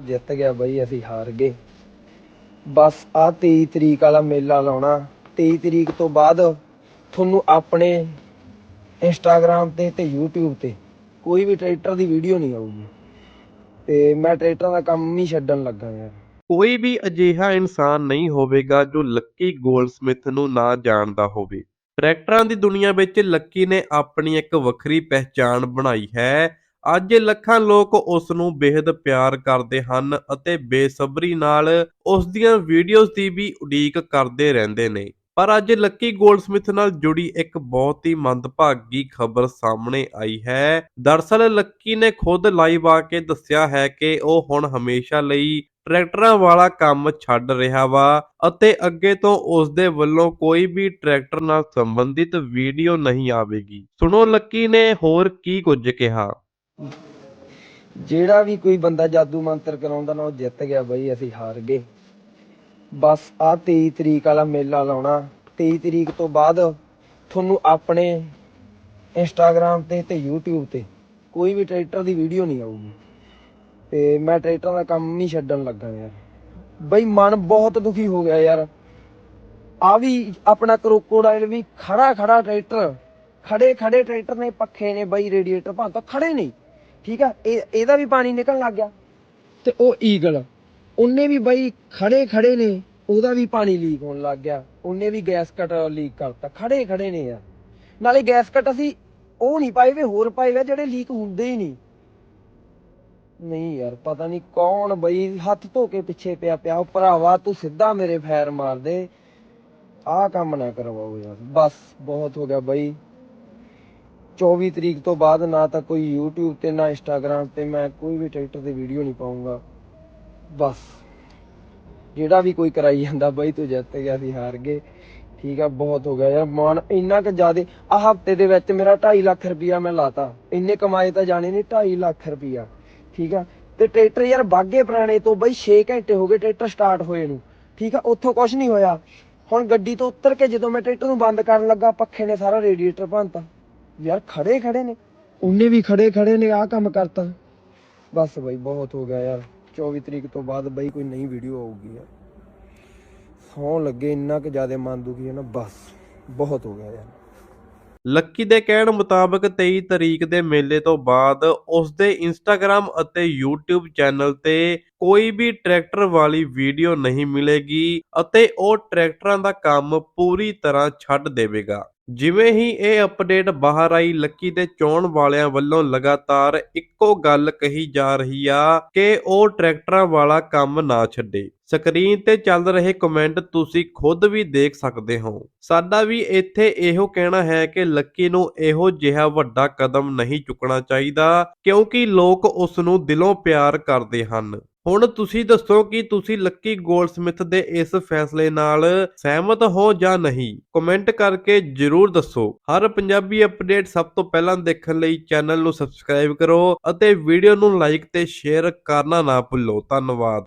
ਉਹ ਜਿੱਤ ਗਿਆ ਬਈ, ਅਸੀਂ ਹਾਰ ਗਏ। ਬਸ ਆ 23 ਤਰੀਕ ਵਾਲਾ ਮੇਲਾ ਲਾਉਣਾ। 23 ਤਰੀਕ ਤੋਂ ਬਾਅਦ ਤੁਹਾਨੂੰ ਆਪਣੇ ਇੰਸਟਾਗ੍ਰam ਤੇ ਤੇ YouTube ਤੇ ਕੋਈ ਵੀ ਟਰੈਕਟਰ ਦੀ ਵੀਡੀਓ ਨਹੀਂ ਆਊਗੀ। ਤੇ ਮੈਂ ਟਰੈਕਟਰਾਂ ਦਾ ਕੰਮ ਹੀ ਛੱਡਣ ਲੱਗਾ ਯਾਰ। ਕੋਈ ਵੀ ਅਜਿਹਾ ਇਨਸਾਨ ਨਹੀਂ ਹੋਵੇਗਾ ਜੋ ਲੱਕੀ ਗੋਲਡਸਮਿਥ ਨੂੰ ਨਾ ਜਾਣਦਾ ਹੋਵੇ। ਟਰੈਕਟਰਾਂ ਦੀ ਦੁਨੀਆ ਵਿੱਚ ਲੱਕੀ ਨੇ ਆਪਣੀ ਇੱਕ ਵੱਖਰੀ ਪਹਿਚਾਣ ਬਣਾਈ ਹੈ। ਅੱਜ ਲੱਖਾਂ ਲੋਕ ਉਸ ਨੂੰ ਬੇहद ਪਿਆਰ ਕਰਦੇ ਹਨ ਅਤੇ ਬੇਸਬਰੀ ਨਾਲ ਉਸ ਦੀਆਂ ਵੀਡੀਓਜ਼ ਦੀ ਵੀ ਉਡੀਕ ਕਰਦੇ ਰਹਿੰਦੇ ਨੇ। ਪਰ ਅੱਜ ਲੱਕੀ ਗੋਲਡਸਮਿਥ ਨਾਲ ਜੁੜੀ ਇੱਕ ਬਹੁਤ ਹੀ ਮੰਦਭਾਗੀ ਖਬਰ ਸਾਹਮਣੇ ਆਈ ਹੈ। ਦਰਅਸਲ ਲੱਕੀ ਨੇ ਖੁਦ ਲਾਈਵ ਆ ਕੇ ਦੱਸਿਆ ਹੈ ਕਿ ਉਹ ਹੁਣ ਹਮੇਸ਼ਾ ਲਈ ਟਰੈਕਟਰਾਂ ਵਾਲਾ ਕੰਮ ਛੱਡ ਰਿਹਾ ਵਾ ਅਤੇ ਅੱਗੇ ਤੋਂ ਉਸ ਦੇ ਵੱਲੋਂ ਕੋਈ ਵੀ ਟਰੈਕਟਰ ਨਾਲ ਸੰਬੰਧਿਤ ਵੀਡੀਓ ਨਹੀਂ ਆਵੇਗੀ। ਸੁਣੋ ਲੱਕੀ ਨੇ ਹੋਰ ਕੀ ਕੁਝ ਕਿਹਾ। ਜਿਹੜਾ ਵੀ ਕੋਈ ਬੰਦਾ ਜਾਦੂ ਮੰਤਰ ਕਰਾਉਂਦਾ ਨਾ ਉਹ ਜਿੱਤ ਗਿਆ ਬਈ, ਅਸੀਂ ਹਾਰ ਗਏ। ਬਸ ਆ 23 ਤਰੀਕ ਵਾਲਾ ਮੇਲਾ ਲਾਉਣਾ। 23 ਤਰੀਕ ਤੋਂ ਬਾਅਦ ਤੁਹਾਨੂੰ ਆਪਣੇ ਇੰਸਟਾਗ੍ਰam ਤੇ ਤੇ YouTube ਤੇ ਕੋਈ ਵੀ ਟਰੈਕਟਰ ਦੀ ਵੀਡੀਓ ਨਹੀਂ ਆਊਗੀ। ਤੇ ਮੈਂ ਟਰੈਕਟਰਾਂ ਦਾ ਕੰਮ ਹੀ ਛੱਡਣ ਲੱਗਾ ਯਾਰ। ਬਈ ਮਨ ਬਹੁਤ ਦੁਖੀ ਹੋ ਗਿਆ ਯਾਰ। ਆ ਵੀ ਆਪਣਾ ਕਰੋਕੋਡਾਈਲ ਵੀ ਖੜਾ ਖੜਾ ਟਰੈਕਟਰ ਖੜੇ ਖੜੇ ਟਰੈਕਟਰ ਨੇ, ਪੱਖੇ ਨੇ, ਬਈ ਰੇਡੀਏਟਰ ਭਾਂ ਤਾਂ ਖੜੇ ਨਹੀਂ। ਠੀਕ ਆ? ਇਹ, ਇਹਦਾ ਵੀ ਪਾਣੀ ਨਿਕਲਣ ਲੱਗ ਗਿਆ। ਤੇ ਉਹ ਈਗਲ ਉਹਨੇ ਵੀ ਬਈ ਖੜੇ ਖੜੇ ਨੇ, ਉਹਦਾ ਵੀ ਪਾਣੀ ਲੀਕ ਹੋਣ ਲੱਗ ਗਿਆ। ਉਹਨੇ ਵੀ ਗੈਸ ਕਟ ਲੀਕ ਕਰਤਾ। ਖੜੇ ਖੜੇ ਨੇ ਯਾਰ। ਨਾਲੇ ਗੈਸ ਕਟ ਅਸੀਂ ਉਹ ਨਹੀਂ ਪਾਏ ਵੇ, ਹੋਰ ਪਾਏ ਵੇ ਜਿਹੜੇ ਲੀਕ ਹੁੰਦੇ ਹੀ ਨਹੀਂ। ਨਹੀਂ ਯਾਰ, ਪਤਾ ਨਹੀਂ ਕੌਣ ਬਈ ਹੱਥ ਧੋ ਕੇ ਪਿੱਛੇ ਪਿਆ ਪਿਆ, ਉਹ ਭਰਾਵਾ ਤੂੰ ਸਿੱਧਾ ਮੇਰੇ ਫੈਰ ਮਾਰ ਦੇ। ਆਹ ਕੰਮ ਨਾ ਕਰਵਾਓ ਯਾਰ। ਬਸ, ਬਹੁਤ ਹੋ ਗਿਆ ਬਈ। 24 ਤਰੀਕ ਤੋਂ ਬਾਅਦ ਨਾ ਤਾਂ ਕੋਈ YouTube ਤੇ, ਨਾ Instagram ਤੇ ਮੈਂ ਕੋਈ ਵੀ ਟਰੈਕਟਰ ਦੀ ਵੀਡੀਓ ਨਹੀਂ ਪਾਉਂਗਾ। ਬਸ। ਜਿਹੜਾ ਵੀ ਕੋਈ ਕਰਾਈ ਜਾਂਦਾ ਬਈ, ਤੂੰ ਜਿੱਤ ਗਿਆ ਸੀ, ਹਾਰ ਗਏ। ਠੀਕ ਆ, ਬਹੁਤ ਹੋ ਗਿਆ ਯਾਰ ਮਨ ਇੰਨਾ ਕਿ ਜ਼ਿਆਦੇ ਆ ਹਫ਼ਤੇ ਦੇ ਵਿੱਚ ਮੇਰਾ 2.5 ਲੱਖ ਰੁਪਇਆ ਮੈਂ ਲਾਤਾ। ਇੰਨੇ ਕਮਾਏ ਤਾਂ ਜਾਣੇ ਨਹੀਂ 2.5 ਲੱਖ ਰੁਪਇਆ। ਠੀਕ ਆ? ਤੇ ਟਰੈਕਟਰ ਯਾਰ ਬਾਗੇ ਪੁਰਾਣੇ ਤੋਂ ਬਈ 6 ਘੰਟੇ ਹੋ ਗਏ ਟਰੈਕਟਰ ਸਟਾਰਟ ਹੋਏ ਨੂੰ। ਠੀਕ ਆ, ਉੱਥੋਂ ਕੁਝ ਨਹੀਂ ਹੋਇਆ। ਹੁਣ ਗੱਡੀ ਤੋਂ ਉਤਰ ਕੇ ਜਦੋਂ ਮੈਂ ਟਰੈਕਟਰ ਨੂੰ ਬੰਦ ਕਰਨ ਲੱਗਾ, ਪੱਖੇ ਨੇ ਸਾਰਾ ਰੇਡੀਏਟਰ ਭੰਨਤਾ। ਯਾਰ ਖੜੇ ਖੜੇ ਨੇ। ਉਹਨੇ ਵੀ ਖੜੇ ਖੜੇ ਨੇ, ਆਹ ਕੰਮ ਕਰਤਾ। ਬਸ ਬਈ, ਬਹੁਤ ਹੋ ਗਿਆ ਯਾਰ। 24 ਤਰੀਕ ਤੋਂ ਬਾਅਦ ਬਈ ਕੋਈ ਨਈ ਵੀਡੀਓ ਆਊਗੀ ਯਾਰ। ਸੌਂ ਲੱਗੇ, ਇੰਨਾ ਕਿ ਜ਼ਿਆਦਾ ਮਨ ਦੁਖੀ ਹੈ ਨਾ, ਬਸ। ਬਹੁਤ ਹੋ ਗਿਆ ਯਾਰ। ਲੱਕੀ ਦੇ ਕਹਿਣ ਮੁਤਾਬਕ 23 ਤਰੀਕ ਦੇ ਮੇਲੇ ਤੋਂ ਬਾਅਦ ਉਸ ਦੇ ਇੰਸਟਾਗ੍ਰam ਅਤੇ YouTube ਚੈਨਲ ਤੇ ਕੋਈ ਵੀ ਟਰੈਕਟਰ ਵਾਲੀ ਵੀਡੀਓ ਨਹੀਂ ਮਿਲੇਗੀ ਅਤੇ ਉਹ ਟਰੈਕਟਰਾਂ ਦਾ ਕੰਮ ਪੂਰੀ ਤਰ੍ਹਾਂ ਛੱਡ ਦੇਵੇਗਾ। ਜਿਵੇਂ ਹੀ ਇਹ ਅਪਡੇਟ ਬਾਹਰ ਆਈ, ਲੱਕੀ ਦੇ ਚੋਣ ਵਾਲਿਆਂ ਵੱਲੋਂ ਲਗਾਤਾਰ ਇੱਕੋ ਗੱਲ ਕਹੀ ਜਾ ਰਹੀ ਆ ਕਿ ਉਹ ਟਰੈਕਟਰਾਂ ਵਾਲਾ ਕੰਮ ਨਾ ਛੱਡੇ। ਸਕਰੀਨ ਤੇ ਚੱਲ ਰਹੇ ਕਮੈਂਟ ਤੁਸੀਂ ਖੁਦ ਵੀ ਦੇਖ ਸਕਦੇ ਹੋ। ਸਾਡਾ ਵੀ ਇੱਥੇ ਇਹੋ ਕਹਿਣਾ ਹੈ ਕਿ ਲੱਕੀ ਨੂੰ ਇਹੋ ਜਿਹਾ ਵੱਡਾ ਕਦਮ ਨਹੀਂ ਚੁੱਕਣਾ ਚਾਹੀਦਾ, ਕਿਉਂਕਿ ਲੋਕ ਉਸ ਨੂੰ ਦਿਲੋਂ ਪਿਆਰ ਕਰਦੇ ਹਨ। ਹੁਣ ਤੁਸੀਂ ਦੱਸੋ ਕਿ ਤੁਸੀਂ ਲੱਕੀ ਗੋਲਡਸਮਿਥ ਦੇ ਇਸ ਫੈਸਲੇ ਨਾਲ ਸਹਿਮਤ ਹੋ ਜਾਂ ਨਹੀਂ? ਕਮੈਂਟ ਕਰਕੇ ਜਰੂਰ ਦੱਸੋ। ਹਰ ਪੰਜਾਬੀ ਅਪਡੇਟ ਸਭ ਤੋਂ ਪਹਿਲਾਂ ਦੇਖਣ ਲਈ ਚੈਨਲ ਨੂੰ ਸਬਸਕ੍ਰਾਈਬ ਕਰੋ ਅਤੇ ਵੀਡੀਓ ਨੂੰ ਲਾਈਕ ਤੇ ਸ਼ੇਅਰ ਕਰਨਾ ਨਾ ਭੁੱਲੋ। ਧੰਨਵਾਦ।